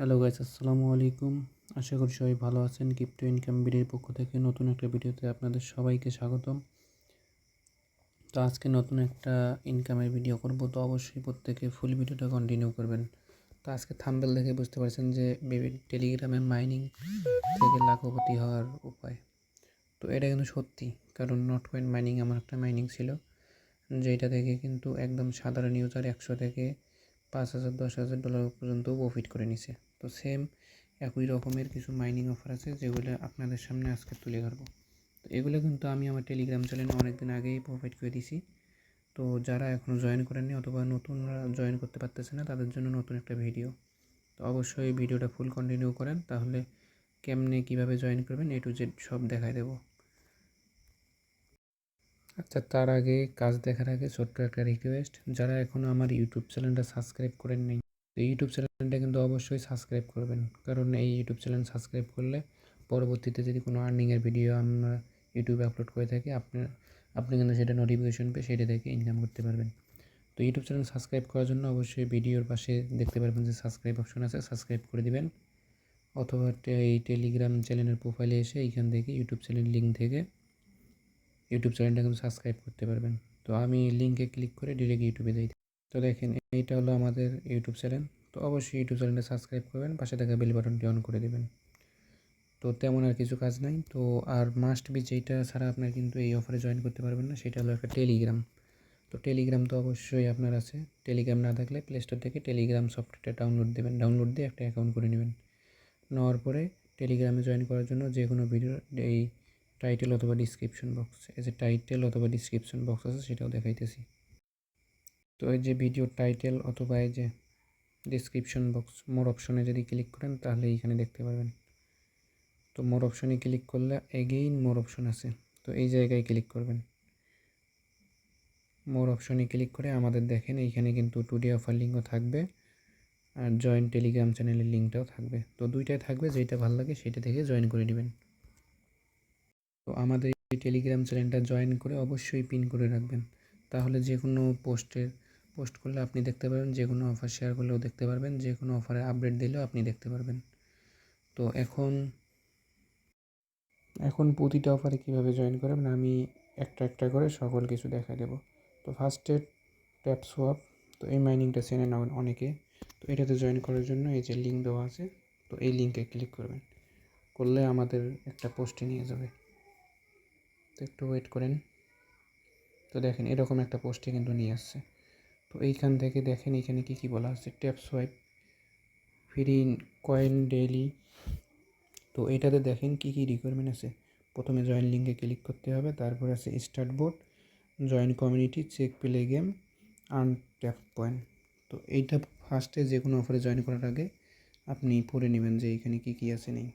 Hello guys আসসালামু আলাইকুম। আশা করি সবাই ভালো আছেন। ক্রিপ্টো ইনকাম ভিডিওর পক্ষ থেকে নতুন একটা ভিডিওতে আপনাদের সবাইকে স্বাগতম। তো আজকে নতুন একটা ইনকামের ভিডিও করব। তো অবশ্যই প্রত্যেকে ফুল ভিডিওটা কন্টিনিউ করবেন। তো আজকে থাম্বেল দেখে বুঝতে পারছেন যে বিভিন্ন টেলিগ্রামে মাইনিং থেকে লাখপতি হওয়ার উপায়। তো এটা কিন্তু সত্যি, কারণ নট কয়েন মাইনিং আমার একটা মাইনিং ছিল, যেটা থেকে কিন্তু একদম সাধারণ ইউজার একশো থেকে পাঁচ হাজার, দশ হাজার ডলার পর্যন্ত প্রফিট করে নিছে। তো সেম একই রকমের কিছু মাইনিং অফার আছে, যেগুলো আপনাদের সামনে আজকে তুলে ধরবো। তো এগুলো কিন্তু আমি আমার টেলিগ্রাম চ্যানেলে অনেক দিন আগেই প্রোভাইড করে দিছি। তো যারা এখনও জয়েন করেননি অথবা নতুনরা জয়েন করতে পারতেছে না, তাদের জন্য নতুন একটা ভিডিও তো অবশ্যই ভিডিওটা ফুল কন্টিনিউ করেন, তাহলে কেমনে কীভাবে জয়েন করবেন এ টু জেড সব দেখায় দেবো। আচ্ছা তার আগে কাজ দেখার আগে ছোট্ট একটা রিকোয়েস্ট যারা এখনও আমার ইউটিউব চ্যানেলটা সাবস্ক্রাইব করেন নেই তো ইউটিউব চ্যানেলটা কিন্তু অবশ্যই সাবস্ক্রাইব করবেন। কারণ এই ইউটিউব চ্যানেল সাবস্ক্রাইব করলে পরবর্তীতে যদি কোনো আর্নিংয়ের ভিডিও আমরা ইউটিউবে আপলোড করে থাকি আপনার আপনি কিন্তু সেটা নোটিফিকেশন পেয়ে সেটা থেকে ইনকাম করতে পারবেন। তো ইউটিউব চ্যানেল সাবস্ক্রাইব করার জন্য অবশ্যই ভিডিওর পাশে দেখতে পারবেন যে সাবস্ক্রাইব অপশন আছে সাবস্ক্রাইব করে দিবেন। অথবা এই টেলিগ্রাম চ্যানেলের প্রোফাইলে এসে এইখান থেকে ইউটিউব চ্যানেল লিঙ্ক থেকে ইউটিউব চ্যানেলটা কিন্তু সাবস্ক্রাইব করতে পারবেন। তো আমি লিঙ্কে ক্লিক করে ডিরেক্ট ইউটিউবে যাই। তো দেখেন, এইটা হলো আমাদের ইউটিউব চ্যানেল তো অবশ্যই ইউটিউব চ্যানেলটা সাবস্ক্রাইব করবেন, পাশে থাকা বেল বাটনটি অন করে দেবেন। তো তেমন আর কিছু কাজ নাই, তো আর মাস্ট বি যেইটা ছাড়া আপনার কিন্তু এই অফারে জয়েন করতে পারবেন না, সেটা হলো একটা টেলিগ্রাম তো টেলিগ্রাম তো অবশ্যই আপনার আছে টেলিগ্রাম না থাকলে প্লে স্টোর থেকে টেলিগ্রাম সফটওয়্যারটা ডাউনলোড দেবেন ডাউনলোড দিয়ে একটা অ্যাকাউন্ট করে নেবেন। নেওয়ার পরে টেলিগ্রামে জয়েন করার জন্য যে কোনো ভিডিও এই টাইটেল অথবা ডিসক্রিপশন বক্স এই যে টাইটেল অথবা ডিসক্রিপশন বক্স আছে, সেটাও দেখাইতেছি। তো এই যে ভিডিও টাইটেল অথবা এই যে ডিসক্রিপশন বক্স মোর অপশনে যদি ক্লিক করেন তাহলে এইখানে দেখতে পারবেন। তো মোর অপশনে ক্লিক করলে এগেইন মোর অপশন আছে। তো এই জায়গায় ক্লিক করবেন। মোর অপশনে ক্লিক করে আমাদের দেখেন এইখানে কিন্তু টুডে অফার লিঙ্কও থাকবে আর জয়েন টেলিগ্রাম চ্যানেলের লিঙ্কটাও থাকবে। তো দুইটাই থাকবে যেটা ভালো লাগে সেটা থেকে জয়েন করে নেবেন। তো আমাদের এই টেলিগ্রাম চ্যানেলটা জয়েন করে অবশ্যই পিন করে রাখবেন। তাহলে যে কোনো পোস্টের পোস্ট করলে আপনি দেখতে পারবেন, যে কোনো অফার শেয়ার করলেও দেখতে পারবেন, যে কোনো অফারে আপডেট দিলেও আপনি দেখতে পারবেন। তো এখন এখন প্রতিটা অফারে কীভাবে জয়েন করবেন, আমি একটা একটা করে সকল কিছু দেখা দেবো। তো ফার্স্টে ট্যাপ সোয়াপ তো এই মাইনিংটা চেনে নেবেন অনেকে। তো এটাতে জয়েন করার জন্য এই যে লিঙ্ক দেওয়া আছে, তো এই লিঙ্কে ক্লিক করবেন। করলে আমাদের একটা পোস্টে নিয়ে যাবে। তো একটু ওয়েট করেন। তো দেখেন এরকম একটা পোস্টে কিন্তু নিয়ে আসছে। তো এইখান থেকে দেখেন এখানে কী কী বলা আছে। Tap swipe free coin, daily. তো এটাতে দেখেন কী কী রিকোয়ারমেন্ট আছে। প্রথমে জয়েন লিঙ্কে ক্লিক করতে হবে, তারপর আছে start board join community check play game earn tap point তো এইটা ফার্স্টে যে কোনো অফারে জয়েন করার আগে আপনি পড়ে নেবেন যে এখানে কী কী আছে নেই।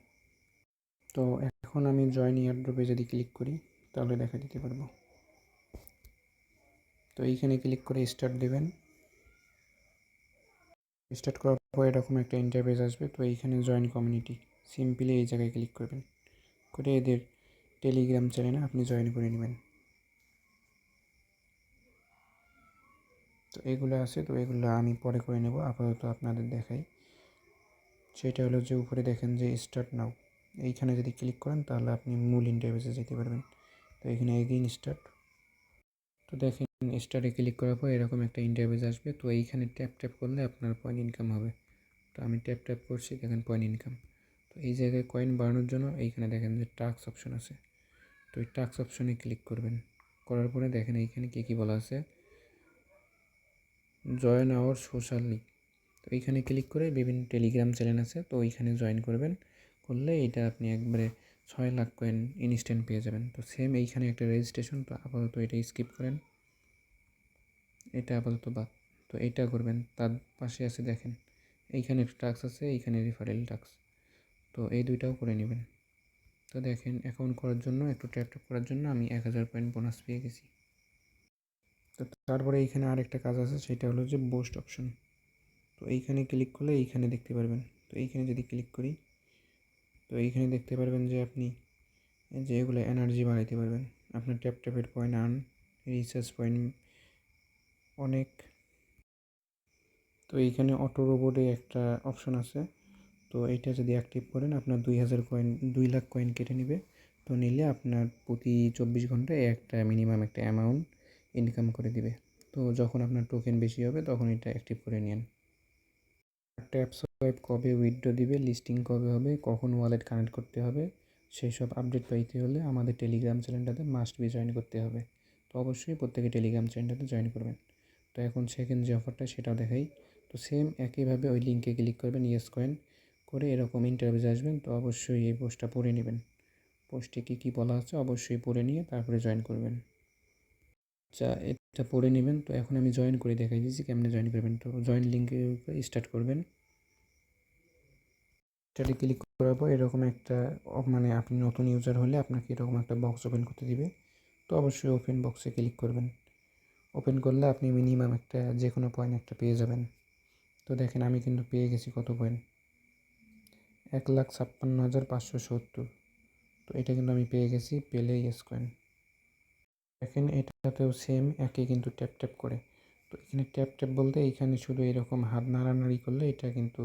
তো এখন আমি জয়েন ইয়ারড্রপে যদি ক্লিক করি, তাহলে দেখা দিতে পারব। তো এইখানে ক্লিক করে স্টার্ট দেবেন। স্টার্ট করার পর এরকম একটা ইন্টারভেস আসবে, তো এইখানে জয়েন কমিউনিটি সিম্পলি এই জায়গায় ক্লিক করবেন। করে এদের টেলিগ্রাম চ্যানেলে আপনি জয়েন করে নেবেন। তো এগুলো আছে, তো এগুলো আমি পরে করে নেব, আপাতত আপনাদের দেখাই। সেটা হলো যে উপরে দেখেন যে স্টার্ট নাও এইখানে যদি ক্লিক করেন তাহলে আপনি মূল ইন্টারভেসে যেতে পারবেন। তো এখানে এগেইন স্টার্ট তো দেখেন স্টার্টে ক্লিক করার পর এরকম একটা ইন্টারভেস আসবে। তো এইখানে ট্যাপ ট্যাপ করলে আপনার পয়েন্ট ইনকাম হবে। তো আমি ট্যাপ ট্যাপ করছি, দেখেন পয়েন্ট ইনকাম তো এই জায়গায় কয়েন বাড়ানোর জন্য এইখানে দেখেন যে টাক্স অপশন আছে। তো এই টাক্স অপশনে ক্লিক করবেন। করার পরে দেখেন এইখানে কী কী বলা আছে? জয়েন আওয়ার সোশ্যাল লিঙ্ক তো এইখানে ক্লিক করে বিভিন্ন টেলিগ্রাম চ্যানেল আছে, তো ওইখানে জয়েন করবেন। করলে এটা আপনি একবারে ছয় লাখ কয়েন ইনস্ট্যান্ট পেয়ে যাবেন। তো সেম এইখানে একটা রেজিস্ট্রেশন তো আপাতত এটা স্কিপ করেন। এটা আপাতত বাদ। তো এইটা করবেন, তার পাশে আছে দেখেন, এইখানে টাক্স আছে, এইখানে রেফারেল টাক্স তো এই দুইটাও করে নেবেন। তো দেখেন অ্যাকাউন্ট করার জন্য, একটু ট্যাপ ট্যাপ করার জন্য আমি এক হাজার পয়েন্ট বোনাস পেয়ে গেছি। তো তারপরে এইখানে আরেকটা কাজ আছে, সেটা হলো যে বোস্ট অপশন তো এইখানে ক্লিক করলে এইখানে দেখতে পারবেন। তো এইখানে যদি ক্লিক করি, তো এইখানে দেখতে পারবেন যে আপনি যে এগুলো এনার্জি বাড়াইতে পারবেন। আপনার ট্যাপ ট্যাপের পয়েন্ট আর্ন রিচার্জ পয়েন্ট অনেক। তো এইখানে অটো রোবটে একটা অপশন আছে। তো এটা যদি অ্যাক্টিভ করেন, আপনার দুই হাজার কয়েন দুই লাখ কয়েন কেটে নেবে। তো নিলে আপনার প্রতি চব্বিশ ঘন্টায় একটা মিনিমাম একটা অ্যামাউন্ট ইনকাম করে দিবে। তো যখন আপনার টোকেন বেশি হবে, তখন এটা অ্যাক্টিভ করে নিন ট্যাপ সোয়াইপ কবে উইথড্র দিবে লিস্টিং কবে হবে, কখন ওয়ালেট কানেক্ট করতে হবে সেই সব আপডেট পাইতে হলে আমাদের টেলিগ্রাম চ্যানেলটাতে মাস্ট বি জয়েন করতে হবে। তো অবশ্যই প্রত্যেকে টেলিগ্রাম চ্যানেলটাতে জয়েন করবেন। তো এখন সেকেন্ড যে অফারটা সেটাও দেখাই। তো সেম একইভাবে ওই লিঙ্কে ক্লিক করবেন ইয়েস কয়েন করে এরকম ইন্টারভিউ আসবেন। তো অবশ্যই এই পোস্টটা পড়ে নেবেন। পোস্টে কী কী বলা আছে অবশ্যই পড়ে নিয়ে তারপরে জয়েন করবেন। আচ্ছা এটা পড়ে নেবেন। তো এখন আমি জয়েন করে দেখাই দিচ্ছি কেমনে জয়েন করবেন। তো জয়েন লিঙ্কে স্টার্ট করবেন। এটাতে ক্লিক করার পর এরকম একটা মানে আপনি নতুন ইউজার হলে আপনাকে এরকম একটা বক্স ওপেন করতে দিবে। তো অবশ্যই ওপেন বক্সে ক্লিক করবেন। ওপেন করলে আপনি মিনিমাম একটা যে কোনো পয়েন্ট একটা পেয়ে যাবেন। তো দেখেন, আমি কিন্তু পেয়ে গেছি কত পয়েন্ট এক লাখ ছাপ্পান্ন হাজার পাঁচশো সত্তর। তো এটা কিন্তু আমি পেয়ে গেছি পেলে ইয়েস কয়েন দেখেন, এটাতেও সেম একে কিন্তু ট্যাপ ট্যাপ করে। তো এখানে ট্যাপ ট্যাপ বলতে এখানে শুধু এরকম হাত নাড়ানাড়ি করলে এটা কিন্তু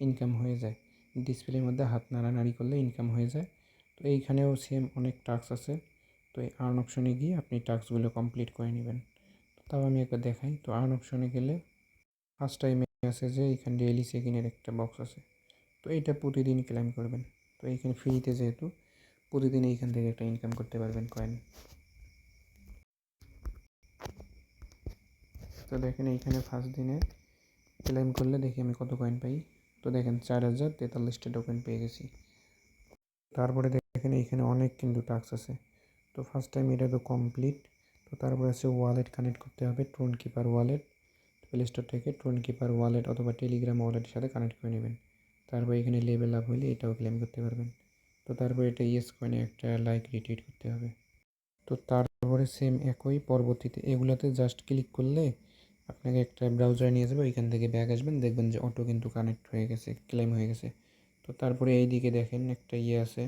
ইনকাম হয়ে যায়। ডিসপ্লের মধ্যে হাত নাড়ানাড়ি করলে ইনকাম হয়ে যায়। তো এইখানেও সেম অনেক টাস্ক আছে। তো এই আর্ন অপশনে গিয়ে আপনি টাস্কগুলো কমপ্লিট করে নেবেন। তাও আমি একবার দেখাই। তো আর্ন অপশনে গেলে ফার্স্ট টাইমে আছে যে এখানে ডেইলি চেকিংয়ের একটা বক্স আছে। তো এটা প্রতিদিন ক্লেম করবেন। তো এইখানে ফ্রিতে যেহেতু, প্রতিদিন এইখান থেকে একটা ইনকাম করতে পারবেন কয়েন তো দেখেন এইখানে ফার্স্ট দিনে ক্লেম করলে দেখি আমি কত কয়েন পাই। তো দেখেন চার হাজার তেতাল্লিশটা টোকেন পেয়ে গেছি। তারপরে দেখেন এইখানে অনেক কিন্তু টাস্ক আছে। তো ফার্স্ট টাইম এটা তো কমপ্লিট তো তারপরে আছে ওয়ালেট কানেক্ট করতে হবে Tron keeper wallet play store থেকে ট্রোন কিপার ওয়ালেট অথবা টেলিগ্রাম ওয়ালেটের সাথে কানেক্ট করে নেবেন। তারপর এখানে লেভেল আপ হলে এটাও ক্লেম করতে পারবেন। তো তারপর এটা ইয়েস কয়েনে একটা লাইক রিটুইট করতে হবে। তো তারপরে সেম একই পরবর্তীতে এগুলোতে জাস্ট ক্লিক করলে আপনাকে একটা ব্রাউজারে নিয়ে যাবে, ওইখান থেকে ব্যাগ আসবেন, দেখবেন যে অটো কিন্তু কানেক্ট হয়ে গেছে ক্লেম হয়ে গেছে। তো তারপরে এই দিকে দেখেন একটা ইয়ে আছে।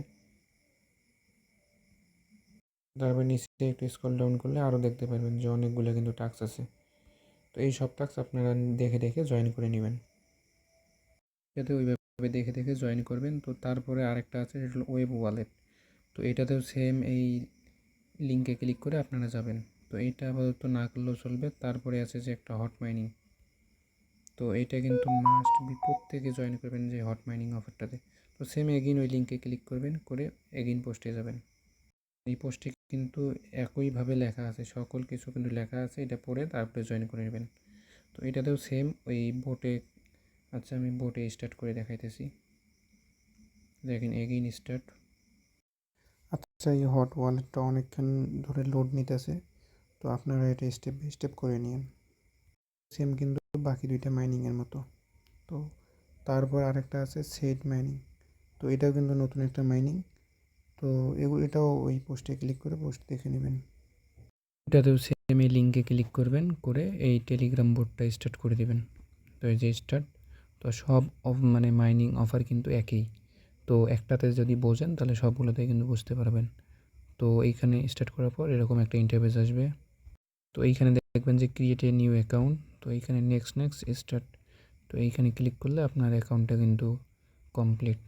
তারপরে নিচে একটু স্ক্রল ডাউন করলে আরও দেখতে পারবেন যে অনেকগুলো কিন্তু টাস্ক আছে। তো এই সব টাস্ক আপনারা দেখে দেখে জয়েন করে নেবেন। যাতে ওইভাবে দেখে দেখে জয়েন করবেন। তো তারপরে আরেকটা আছে, সেটা হলো ওয়েব ওয়ালেট তো এটাতেও সেম এই লিঙ্কে ক্লিক করে আপনারা যাবেন। তো এটা আপাতত না করলেও চলবে। তারপরে আছে যে একটা হট মাইনিং তো এটা কিন্তু মাস্ট বি প্রত্যেকে জয়েন করবেন যে হট মাইনিং অফারটাতে তো সেম এগিন ওই লিঙ্কে ক্লিক করবেন, করে এগিন পোস্টে যাবেন। এই পোস্টে কিন্তু একইভাবে লেখা আছে, সকল কিছু কিন্তু লেখা আছে, এটা পড়ে তারপরে জয়েন করে নেবেন। তো এটাতেও সেম ওই বোটে আচ্ছা আমি বোটে স্টার্ট করে দেখাইতেছি। দেখেন এগেইন স্টার্ট আচ্ছা এই হট ওয়ালেটটা অনেকক্ষণ ধরে লোড নিতেছে, তো আপনারা এটা স্টেপ বাই স্টেপ করে নিন সেম কিন্তু বাকি দুইটা মাইনিংয়ের মতো। তো তারপর আরেকটা আছে সেট মাইনিং তো এটাও কিন্তু নতুন একটা মাইনিং তো এটাও ওই পোস্টে ক্লিক করে পোস্ট দেখে নেবেন। এটাতেও সেম এই লিঙ্কে ক্লিক করবেন, করে এই টেলিগ্রাম বোর্ডটা স্টার্ট করে দেবেন। তো এই যে স্টার্ট তো সব মানে মাইনিং অফার কিন্তু একই। তো একটাতে যদি বোঝেন, তাহলে সবগুলোতে কিন্তু বুঝতে পারবেন। তো এইখানে স্টার্ট করার পর এরকম একটা ইন্টারভেস আসবে। তো এইখানে দেখবেন যে ক্রিয়েট এ নিউ অ্যাকাউন্ট তো এইখানে নেক্সট নেক্সট স্টার্ট তো এইখানে ক্লিক করলে আপনার অ্যাকাউন্টটা কিন্তু কমপ্লিট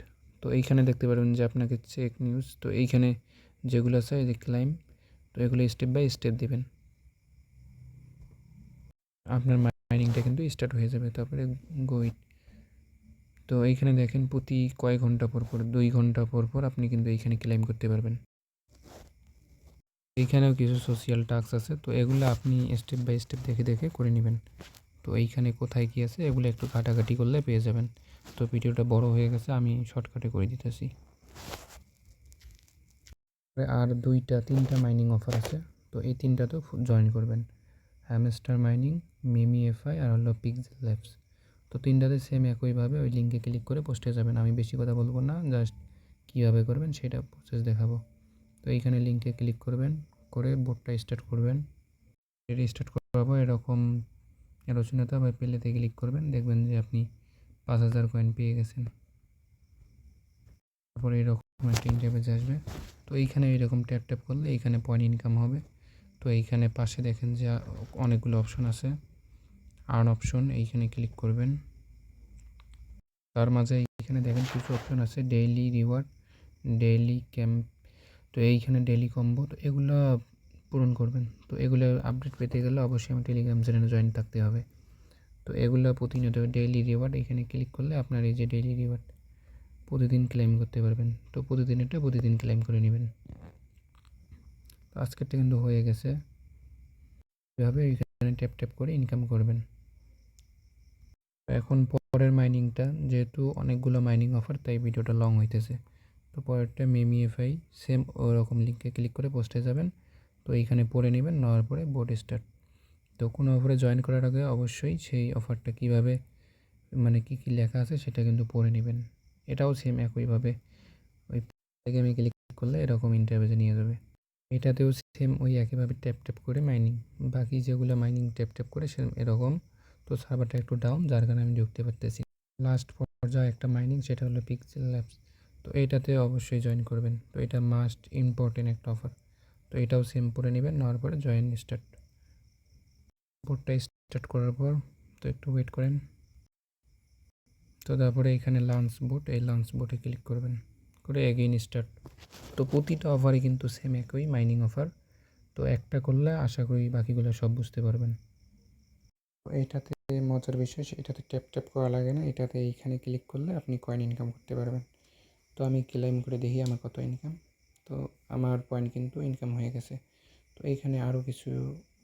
তো এইখানে দেখতে পারবেন যে আপনাকে চেক নিউজ তো এইখানে যেগুলো আছে, এই যে ক্লাইম তো এগুলো স্টেপ বাই স্টেপ দেবেন। আপনার মাইনিংটা কিন্তু স্টার্ট হয়ে যাবে, তারপরে গোইট তো এইখানে দেখেন, প্রতি কয়েক ঘণ্টা পর পর, দুই ঘণ্টা পর পর আপনি কিন্তু এইখানে ক্লেম করতে পারবেন। এইখানেও কিছু সোশিয়াল টাস্ক আছে, তো এগুলো আপনি স্টেপ বাই স্টেপ দেখে দেখে করে নেবেন। তো এইখানে কোথায় কী আছে, এগুলো একটু ঘাটাঘাটি করলে পেয়ে যাবেন। তো ভিডিওটা বড় হয়ে গেছে, আমি শর্টকাটে করে দিতেছি। আর দুইটা, তিনটা মাইনিং অফার আছে, তো এই তিনটাতেও জয়েন করবেন। হ্যামস্টার মাইনিং মিমি এফআই আর হলো পিক্সেল ল্যাবস তো তিনটাতে সেম একইভাবে ওই লিঙ্কে ক্লিক করে পোস্টে যাবেন। আমি বেশি কথা বলব না জাস্ট কীভাবে করবেন সেটা প্রসেস দেখাবো। তো এইখানে লিঙ্কে ক্লিক করবেন, করে বোর্ডটা স্টার্ট করবেন। এটা স্টার্ট পর এরকম আলোচনাতে বা পেলেতে ক্লিক করবেন, দেখবেন যে আপনি পাঁচ হাজার কয়েন পেয়ে গেছেন। তারপরে এরকম একটা ইন্টারভেজ আসবে। তো এইখানে এরকম ট্যাপ ট্যাপ করলে এইখানে পয়েন্ট ইনকাম হবে। তো এইখানে পাশে দেখেন যে অনেকগুলো অপশন আছে। আর্ন অপশন এইখানে ক্লিক করবেন। তার মাঝে এইখানে দেখেন কিছু অপশন আছে ডেইলি রিওয়ার্ড ডেইলি ক্যাম্প তো এইখানে ডেইলি কম্বো তো এগুলো পূরণ করবেন। তো এগুলো আপডেট পেতে গেলে অবশ্যই আমার টেলিগ্রাম চ্যানেলে জয়েন থাকতে হবে। তো এগুলো প্রতিনিয়ত ডেইলি রিওয়ার্ড এখানে ক্লিক করলে আপনার এই যে ডেইলি রিওয়ার্ড প্রতিদিন ক্লেম করতে পারবেন। তো প্রতিদিন এটা প্রতিদিন ক্লেম করে নেবেন। তো আজকেরটা কিন্তু হয়ে গেছে। এভাবে এখানে ট্যাপ ট্যাপ করে ইনকাম করবেন। এখন পরের মাইনিংটা যেহেতু অনেকগুলো মাইনিং অফার তাই ভিডিওটা লং হইতেছে। তো পরেরটা মেমি এফআই সেম ওরকম লিঙ্কে ক্লিক করে পোস্টে যাবেন। তো এইখানে পড়ে নেবেন, নেওয়ার পরে বোর্ড স্টার্ট তো কোনো অফারে জয়েন করার আগে অবশ্যই সেই অফারটা কীভাবে মানে কি কি লেখা আছে সেটা কিন্তু পড়ে নেবেন। এটাও সেম একইভাবে। ওই থেকে আমি ক্লিক করলে এরকম ইন্টারভিউতে নিয়ে যাবে। এটাতেও সেম ওই একইভাবে ট্যাপ ট্যাপ করে মাইনিং বাকি যেগুলো মাইনিং ট্যাপ ট্যাপ করে সেরকম এরকম। তো সার্ভারটা একটু ডাউন যার কারণে আমি ঢুকতে পারতেছি লাস্ট পর্যায়ে একটা মাইনিং সেটা হলো পিক্সেল ল্যাবস তো এটাতে অবশ্যই জয়েন করবেন। তো এটা মাস্ট ইম্পর্টেন্ট একটা অফার তো এটাও সেম পরে নেবেন, নেওয়ার পরে জয়েন স্টার্ট বোর্ডটা স্টার্ট করার পর তো একটু ওয়েট করেন। তো তারপরে এখানে লাঞ্চ বোট এই লাঞ্চ বোটে ক্লিক করবেন। করে এগেইন স্টার্ট তো প্রতিটা অফারই কিন্তু সেম একই মাইনিং অফার তো একটা করলে আশা করি বাকিগুলো সব বুঝতে পারবেন। তো এইটাতে মজার বিষয় এটাতে ট্যাপ ট্যাপ করা লাগে না। এটাতে এইখানে ক্লিক করলে আপনি কয়েন ইনকাম করতে পারবেন। তো আমি ক্লেম করে দেখি আমার কত ইনকাম তো আমার পয়েন্ট কিন্তু ইনকাম হয়ে গেছে। তো এইখানে আরও কিছু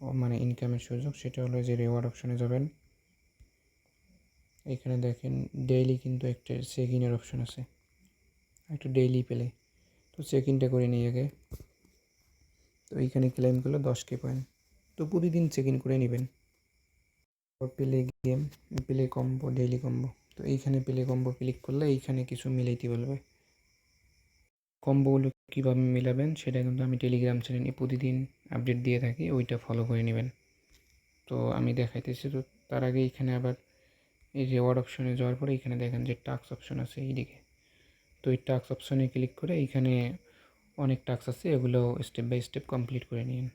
মানে ইনকামের সুযোগ, সেটা হলো যে রেওয়ার্ড অপশনে যাবেন। এখানে দেখেন ডেইলি কিন্তু একটা চেক ইনের অপশন আছে। একটা ডেইলি পেলে। তো চেক ইনটা করে নিই আগে। তো এইখানে ক্লেম করলে দশ কে পয়েন্ট তো প্রতিদিন চেক ইন করে নেবেন। Play game play combo daily combo তো এইখানে প্লে কম্বো ক্লিক করলে এইখানে কিছু মিলাইতে বলবে। কম্বোগুলো কীভাবে মিলাবেন সেটা কিন্তু আমি টেলিগ্রাম চ্যানেলে প্রতিদিন আপডেট দিয়ে থাকি, ওইটা ফলো করে নেবেন। তো আমি দেখাইতেছি, তো তার আগে এখানে আবার এই রেওয়ার্ড অপশনে যাওয়ার পরে এখানে দেখেন যে টাক্স অপশন আছে এইদিকে। তো এই টাক্স অপশনে ক্লিক করে এখানে অনেক টাক্স আছে, এগুলো স্টেপ বাই স্টেপ কমপ্লিট করে নিন।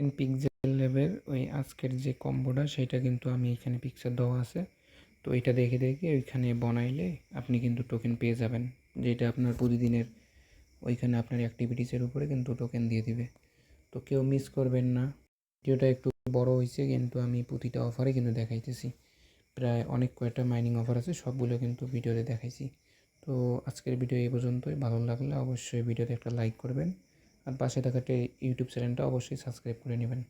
পিকজেল ল্যাবের ওই আজকের যে কম্বোটা সেটা কিন্তু আমি এখানে পিকচার দেওয়া আছে। তো এটা দেখে দেখে ওইখানে বনাইলে আপনি কিন্তু টোকেন পেয়ে যাবেন, যেটা আপনার প্রতিদিনের ওইখানে আপনার অ্যাক্টিভিটিসের উপরে কিন্তু টোকেন দিয়ে দিবে। তো কেউ মিস করবেন না। ভিডিওটা একটু বড় হয়েছে কিন্তু আমি প্রতিটা অফারে কিন্তু দেখাইতেছি। প্রায় অনেক কয়েকটা মাইনিং অফার আছে, সবগুলো কিন্তু ভিডিওতে দেখাইছি। তো আজকের ভিডিও এই পর্যন্তই। ভালো লাগলে অবশ্যই ভিডিওতে একটা লাইক করবেন। আর পাশে থাকাটা ইউটিউব চ্যানেলটা অবশ্যই সাবস্ক্রাইব করে নেবেন।